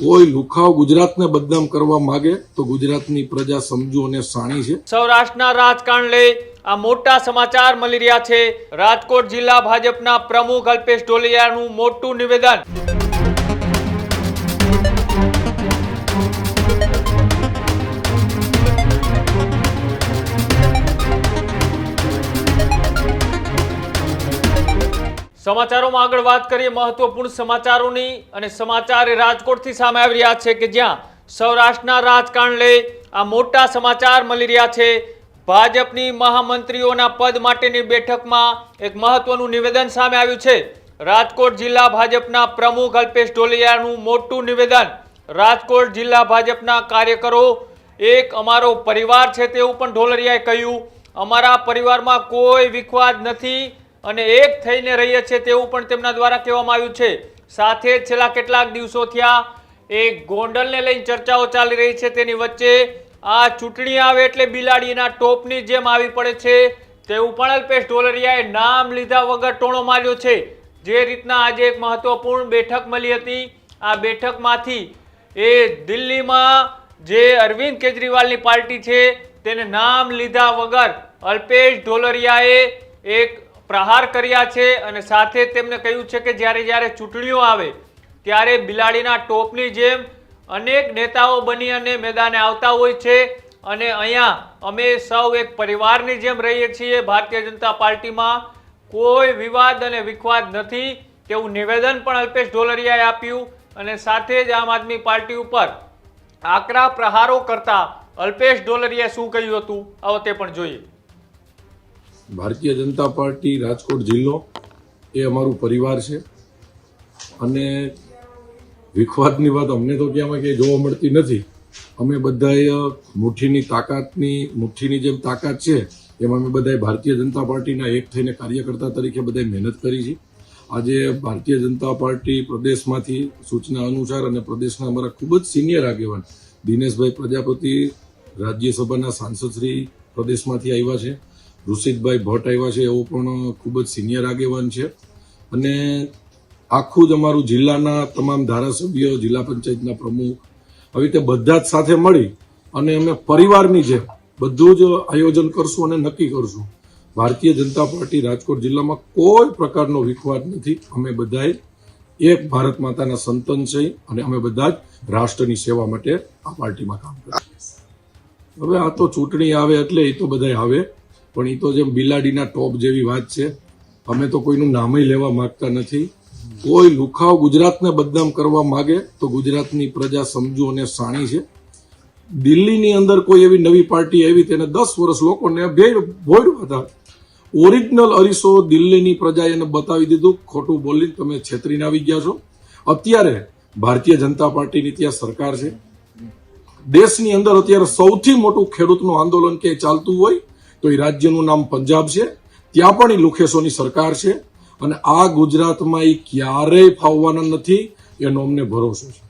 કોઈ લુખાવ ગુજરાતને બદનામ કરવા માગે તો ગુજરાતની પ્રજા સમજુ અને સાણી છે. સૌરાષ્ટ્રના રાજકારણ લઈ આ મોટા સમાચાર મળી રહ્યા છે. રાજકોટ જિલ્લા ભાજપના પ્રમુખ અલ્પેશ ઢોલિયાનું મોટું નિવેદન. સમાચારોમાં આગળ વાત કરીએ મહત્વપૂર્ણ સમાચારોની અને સમાચાર એ રાજકોટથી સામે આવી રહ્યા છે કે જ્યાં સૌરાષ્ટ્રના રાજકારણ લઈ આ મોટા સમાચાર મળી રહ્યા છે. ભાજપની મહામંત્રીઓના પદ માટેની બેઠકમાં એક મહત્વનું નિવેદન સામે આવ્યું છે. રાજકોટ જિલ્લા ભાજપના પ્રમુખ અલ્પેશ ઢોલિયાનું મોટું નિવેદન. રાજકોટ જિલ્લા ભાજપના કાર્યકરો, એક અમારો પરિવાર છે તેવું પણ ઢોલરિયાએ કહ્યું. અમારા પરિવારમાં કોઈ વિખવાદ નથી. અને એક થઈને રહીએ છીએ તેવું પણ તેમના દ્વારા કહેવામાં આવ્યું છે. સાથે છેલ્લા કેટલાક દિવસો થયા એક ગોંડલને લઈને ચર્ચાઓ ચાલી રહી છે. તેની વચ્ચે આ ચૂંટણી આવે એટલે બિલાડીના ટોપની જેમ આવી પડે છે. તેવું પણ અલ્પેશ ઢોલરિયાએ નામ લીધા વગર ટોણો માર્યો છે. જે રીતના આજે એક મહત્વપૂર્ણ બેઠક મળી હતી. આ બેઠકમાંથી એ દિલ્હીમાં જે અરવિંદ કેજરીવાલની પાર્ટી છે, તેને નામ લીધા વગર અલ્પેશ ઢોલરિયાએ એક પ્રહાર કર્યા છે અને સાથે તેમણે કહ્યું છે કે જ્યારે જ્યારે ચૂંટણીઓ આવે, ત્યારે બિલાડીના ટોપની જેમ અનેક નેતાઓ બની અને મેદાને આવતા હોય છે અને અહીંયા અમે સૌ એક પરિવારની જેમ રહીએ છીએ. ભારતીય જનતા પાર્ટીમાં કોઈ વિવાદ અને વિખવાદ નથી. તેવું નિવેદન પણ અલ્પેશ ઢોલરિયાએ આપ્યું અને સાથે જ આમ આદમી પાર્ટી ઉપર આકરા પ્રહારો કરતા અલ્પેશ ઢોલરિયાએ શું કહ્યું હતું? આવો તે પણ જોઈએ. ભારતીય જનતા પાર્ટી રાજકોટ જિલ્લો એ અમારું પરિવાર છે. અને વિખવાદની વાત અમને તો ક્યાંમાં ક્યાંય જોવા મળતી નથી. અમે બધાએ મુઠ્ઠીની તાકાતની, મુઠ્ઠીની જેમ તાકાત છે, એમાં અમે બધાએ ભારતીય જનતા પાર્ટીના એક થઈને કાર્યકર્તા તરીકે બધાએ મહેનત કરી છે. આજે ભારતીય જનતા પાર્ટી પ્રદેશમાંથી સૂચના અનુસાર અને પ્રદેશના અમારા ખૂબ જ સિનિયર આગેવાન દિનેશભાઈ પ્રજાપતિ રાજ્યસભાના સાંસદશ્રી પ્રદેશમાંથી આવ્યા છે. ઋષિતભાઈ ભટ્ટ આવ્યા છે એવો પણ ખૂબ જ સિનિયર આગેવાન છે. અને આખું જ અમારું જિલ્લાના તમામ ધારાસભ્યો, જિલ્લા પંચાયતના પ્રમુખ, આવી રીતે બધા જ સાથે મળી અને અમે પરિવારની જેમ બધું જ આયોજન કરશું અને નક્કી કરશું. ભારતીય જનતા પાર્ટી રાજકોટ જિલ્લામાં કોઈ પ્રકારનો વિખવાદ નથી. અમે બધાએ એક ભારત માતાના સંતન છે અને અમે બધા જ રાષ્ટ્રની સેવા માટે આ પાર્ટીમાં કામ કરીએ હવે આ તો ચૂંટણી આવે એટલે એ તો બધાય આવે. પણ એ તો જેમ બિલાડીના ટોપ જેવી વાત છે. અમે તો કોઈનું નામય લેવા માંગતા નથી. કોઈ લુખાવ ગુજરાતને બદનામ કરવા માગે તો ગુજરાતની પ્રજા સમજુ અને સાણી છે. દિલ્હીની અંદર કોઈ એવી નવી પાર્ટી આવી તેને દસ વર્ષ લોકોને ભોળ્યા હતા ઓરિજિનલ અરીસો દિલ્હીની પ્રજાએ એને બતાવી દીધું. ખોટું બોલીને તમે છેતરીને આવી ગયા છો. અત્યારે ભારતીય જનતા પાર્ટીની ત્યાં સરકાર છે. દેશની અંદર અત્યારે સૌથી મોટું ખેડૂતનું આંદોલન ક્યાંય ચાલતું હોય તો એ રાજ્યનું નામ પંજાબ છે. ત્યાં પણ એ લુખેસોની સરકાર છે. અને આ ગુજરાતમાં એ ક્યારેય ફાવવાના નથી. એનો અમને ભરોસો છે.